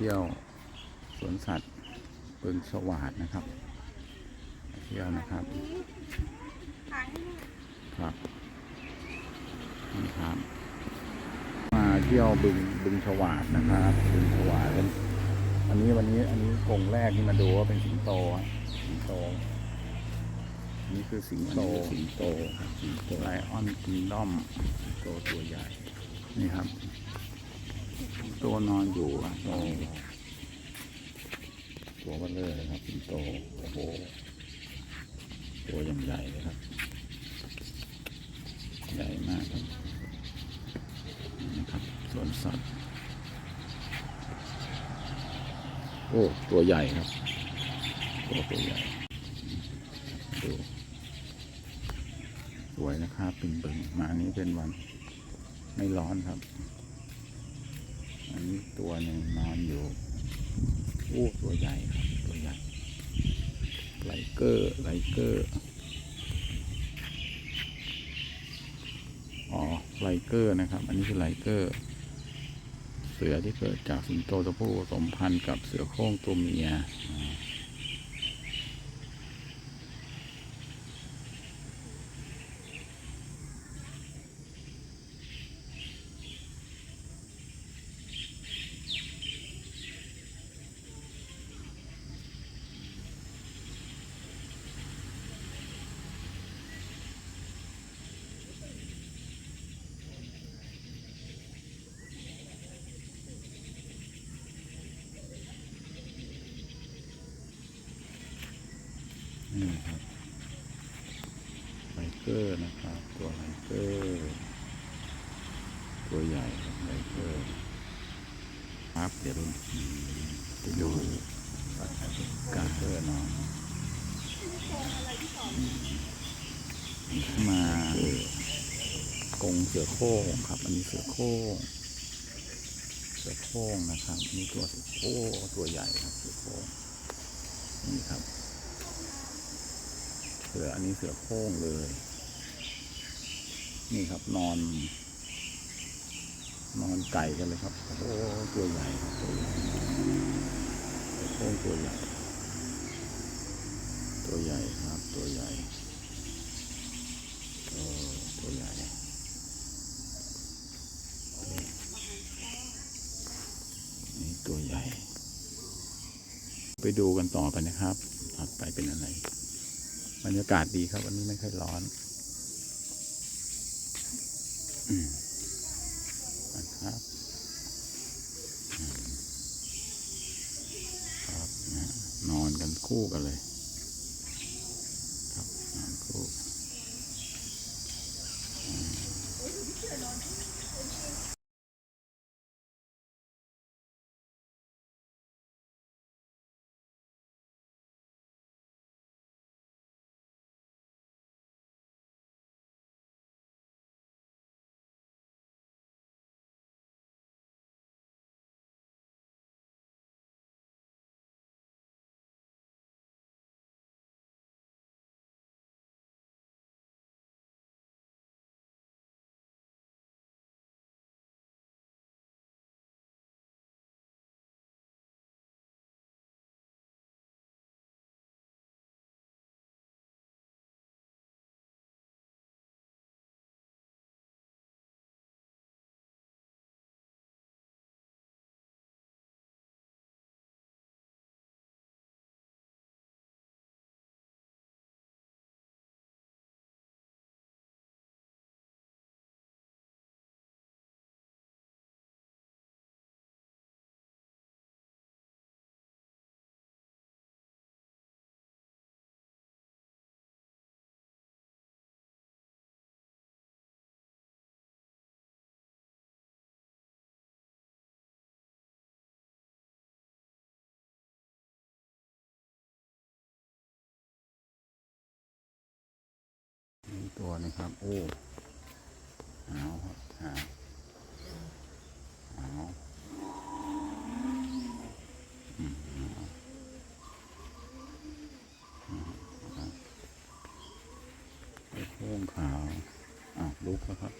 เที่ยวสวนสัตว์ปึงสวาดนะครับ เที่ยวนะครับครับนี่ครับมาเที่ยวบึงบึงฉวาดนะครับบึงฉวาดกันอันนี้วันนี้อันนี้กรงแรกที่มาดูว่าเป็นสิงโตสิงโตนนี่คือสิงโตสิงโตครับสิงโตไลออนคิงด้อมสิงโตตัวใหญ่นี่ครับ ตัวนอนอยู่อะโตตัวเบลเลอร์เลยครับสิงโตโอ้โหตัวยังใหญ่เลยครับ ใหญ่มากครับนะครับสวนสัตว์โอ้ตัวใหญ่ครับ ตัวตัวใหญ่ดูสวยนะครับปิงเบิงมาอันนี้เป็นวันไม่ร้อนครับ ตัวหนึ่งนอนอยู่โอ้ตัวใหญ่ครับตัวใหญ่ไลเกอร์ไลเกอร์อ๋อไลเกอร์นะครับ อันนี้คือไลเกอร์เสือที่เกิดจากสิงโตตัวผู้ผสมพันธุ์กับเสือโคร่งตัวเมียอ่า นี่ครับไลเกอร์นะครับ ตัวไลเกอร์ตัวใหญ่ครับไลเกอร์ครับเดี๋ยวดูไปดูการเกอร์น้องมากรงเสือโคร่งครับ อันนี้เสือโคร่งเสือโคร่งนะครับนี่ตัวเสือโคร่งตัวใหญ่ครับเสือโคร่งนี่ครับ สืออันนี้เสือโคร่งเลย นี่ครับนอน นอนไก่กันเลยครับ โอ้โตัวใหญ่ครับตัวใหญ่โคร่งตัวใหญ่ ตัวใหญ่ครับ ตัวใหญ่โอ้ตัวใหญ่นี่ตัวใหญ่ ไปดูกันต่อกันนะครับถัดไปเป็นอะไร บรรยากาศดีครับ วันนี้ไม่ค่อยร้อนนะครับครับนอนกันคู่กันเลย ตัวนะครับ โอ้หาวครับหาวหาวอืมหาวอืมครับไอ้โค้งขาวอ้าวลุกแล้วครับ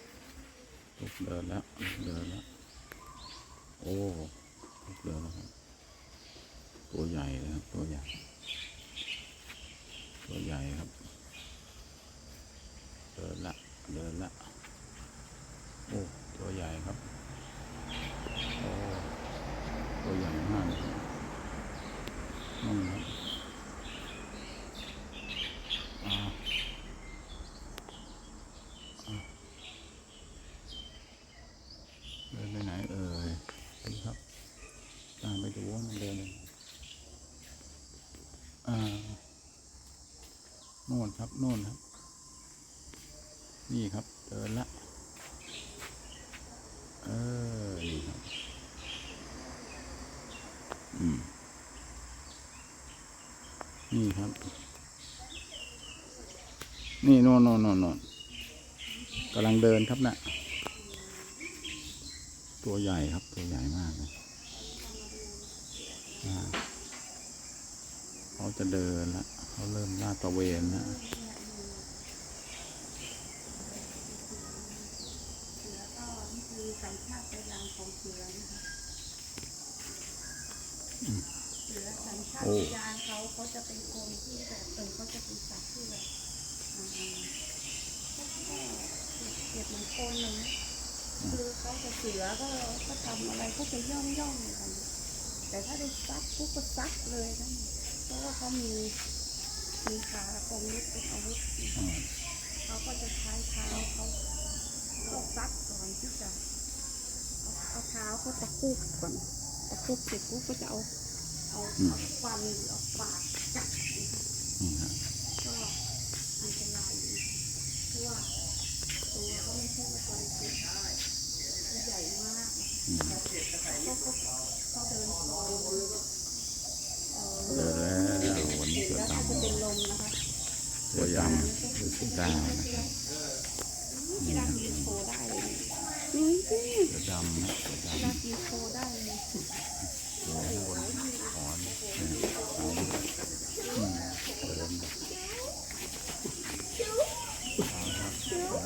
ลุกเดินแล้วเดินแล้ว โอ้ลุกเดินแล้วครับ ตัวใหญ่เลยครับตัวใหญ่ ตัวใหญ่ครับ เดินละ เดินละ โอ้ ตัวใหญ่ครับ โอ้ ตัวใหญ่มากนั่นครับเดินไปไหนเอ่ยดูครับ ตามไปดูว่ามันเดินยังไงอ่าโน่นครับ โน่นครับ นี่ครับ เดินละ เออ นี่ครับ อืม นี่ครับ นี่โน่นโน่นโน่นกำลังเดินครับนะ่ะตัวใหญ่ครับ ตัวใหญ่มากเลยเขาจะเดินละ เขาเริ่มลาดตะเวนนะเสือก็นี่คือสัญชาตญาณ ของเสือนะคะเสือสัญชาตญาณเขาเขาจะเป็นคนที่แบบเออเขาจะเป็นสัตว์ที่แบบอ่าเขาก็บเหมือนคนเลยนะคือเขาจะเสือก็ก็ทำอะไรก็จะย่องย่องๆกันแต่ถ้าได้ซัดปุ๊บก็ซัดเลยนะเพราะว่าเขามีมีขาคมนิดเป็นอาวุธ เขาก็จะใช้เท้าเขาเขาซัดก่อนที่จะ เอาเอาเท้าเขาตะคุบก่อนตะคุบเสร็จปุ๊บก็จะเอาเอาเอาฟันหรือเอาปากจับ นี่ครับ ก็อันตรายอยู่เพราะว่าตัวเขาไม่ใช่ว่าตัวเล็กๆเขาใหญ่มาก อืม เขาเขาเขาเดินโซนเอ่อ เดินแล้ววันนี้เสือ แล้ว ด ก็จะเป็นลมนะคะำเสือดำหรือเสือดาวนะครับ ที่รักยืนโชว์ได้เลย นี่เสือดำนะเสือที่ดำกินโชว์ได้เลยตัวข้างบนขอนเนี่ยเอาอืมเดินเอาครับ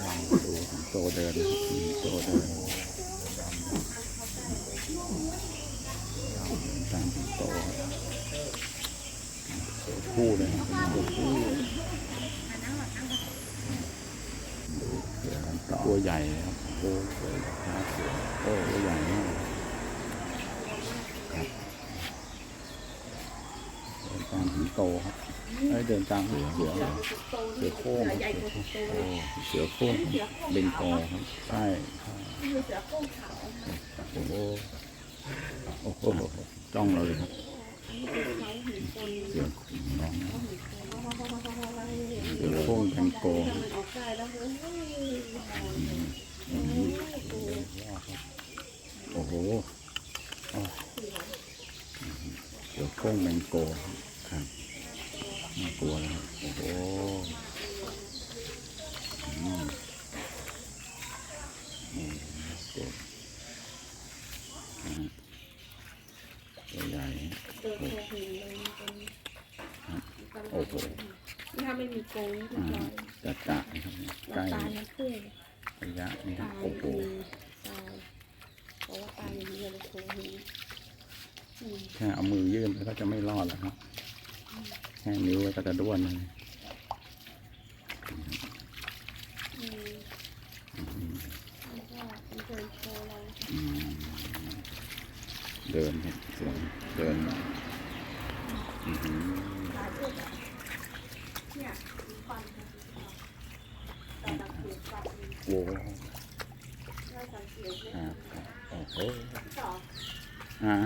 ลองดูสิงโตเดินสิงโตเดินตามสิงโตครับตัวผู้เลยครับเป็นตัวผู้เสือกันต่ตัวใหญ่ครับ โอ้เสือขาเสือโอ้ตัวใหญ่มากเดินตามสิงโตครับไอ้ยเดินตามเสือเสือเหรอเสือโคร่งใหญ่กว่าสิงโตโอ้เสือโคร่งเบงกอลครับใช่โอ้โหโอ้โหจ้องเราเลยครับเสือน้องเสือโคร่งแบงกอลถ้ามันออกได้แล้ว โอ้โหอ้าวเสือโคร่งแบงกอลครับน่ากลัวนะครับโอ้โหอืมอืมตัวอ่าตัวใหญ่เดินโชว์หินเลยเป็นโอ้โหถ้าไม่มีโกงเรียบอ่าร้อยจะจะนะครับใกล้ตายมันพุ่ง ระยะนี้ครัตาบยโอ้โหตายเพราะว่าตายอย่างเดียวเลยโชว์หินอืมแค่เอามือยื่นไปก็จะไม่รอดแล้วครับ แค่นิ้วไว้ก็จะด้วนเลยอืมแล้วก็เป็นเดินโชว์เราอืมเดินครับเดินเดินอื้อหือหลายตัวแบบเนี่ยฟันแต่สังเกต ฟันโอ้โหถ้าสังเกตเนี่ยครับครับโอ้โหต่ออ่า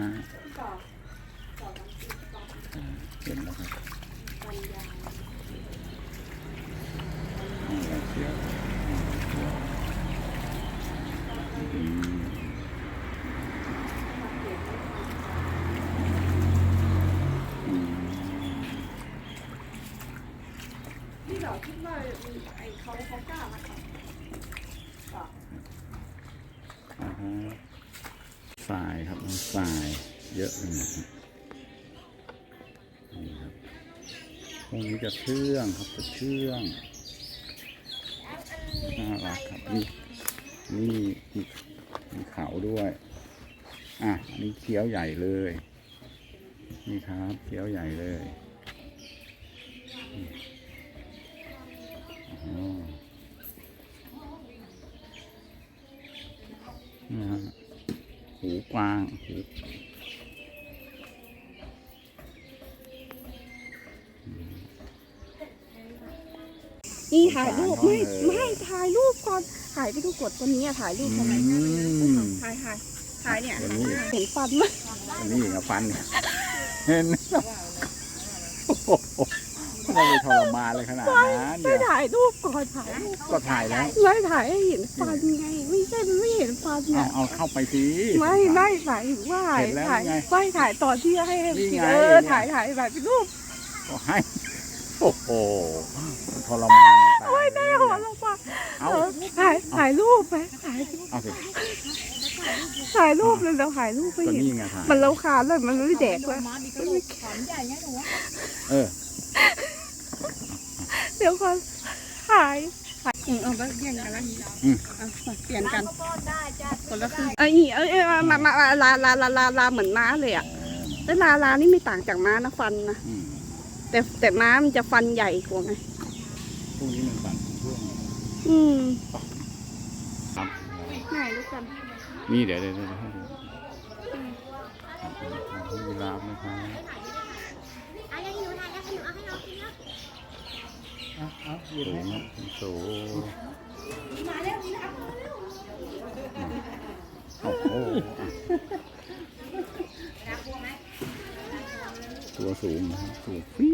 เห็นแล้วครับฟันยาราเชียวอืมอืมที่เราคิดว่าไอ้เขาเขากล้ามาทำต่อ อ่าฮะทรายครับทรายเยอะเลยนะครับนี่ครับพวกนี้จะเชื่องครับจะเชื่องน่ารักครับนี่นี่มีกมีเขาด้วย อะอันนี่เคี้ยวใหญ่เลย นี่ครับเกี้ยวใหญ่เลย นี่ฮะหูกวางหูนี่ถ่ายรูปไม่ไม่ถ่ายรูปก่อนถ่ายไปดูกดตัวนี้อะถ่ายรูปทำไมอืมถ่ายถ่ายถ่ายเนี่ยตัวนี้เห็นฟันไหมอันนี้กับฟันเนี่ยเห็นไหมโอ้โห ไม่ได้ทรมานเลยขนาดนั้นไม่เนี่ยถ่ายรูปก่อนถ่ายรูปก็ถ่ายแล้วไม่ถ่ายให้เห็นฟันไง ไม่ใช่มันไม่เห็นฟันเอาเนี่ยเอาเข้าไปสิ ไม่ไม่ถ่ายถึงว่าถ่ายเห็นแล้วถ่ายไงไม่ถ่ายตอนที่ให้นี่กินไงเออเนี่ยถ่ายถ่ายถ่ายเป็นรูปก็ให้โอ้โหทรมานตายโอ้ยแม่หัวเราปะเอาเออถ่ายถ่ายรูปไปถ่ายรูปเอาสิถ่ายรูปเลยเราถ่ายรูปไปก็เห็น นี่ไงถ่ายมันเราคาญเลยมันไม่แดกเลยเออ เดี๋ยวก่อนถ่ายถ่ายอืมเอาไปเปลี่ยนกันแล้วอืม เอามาเปลี่ยนกันคนละครึ่งเอ้ยเอ้ยเอ้ยมามามามาลาลาลาลาลาเหมือนม้าเลยอะแล้วลาลานี่ไม่ต่างจากม้านะฟันนะอืมแต่แต่ม้ามันจะฟันใหญ่กว่าไง พรุ่งนี้มันสั่นช่วงอืมครับไหนลูกกันนี่เดี๋ยวเดี๋ยวเดี๋ยวให้ดูยีราฟนะครับ เอาอย่างนี้หนูถ่ายแล้วหนูเอาให้น้องกินแล้ว สูงนะสูงโอ้โหตัวสูงนะครับสูงฟี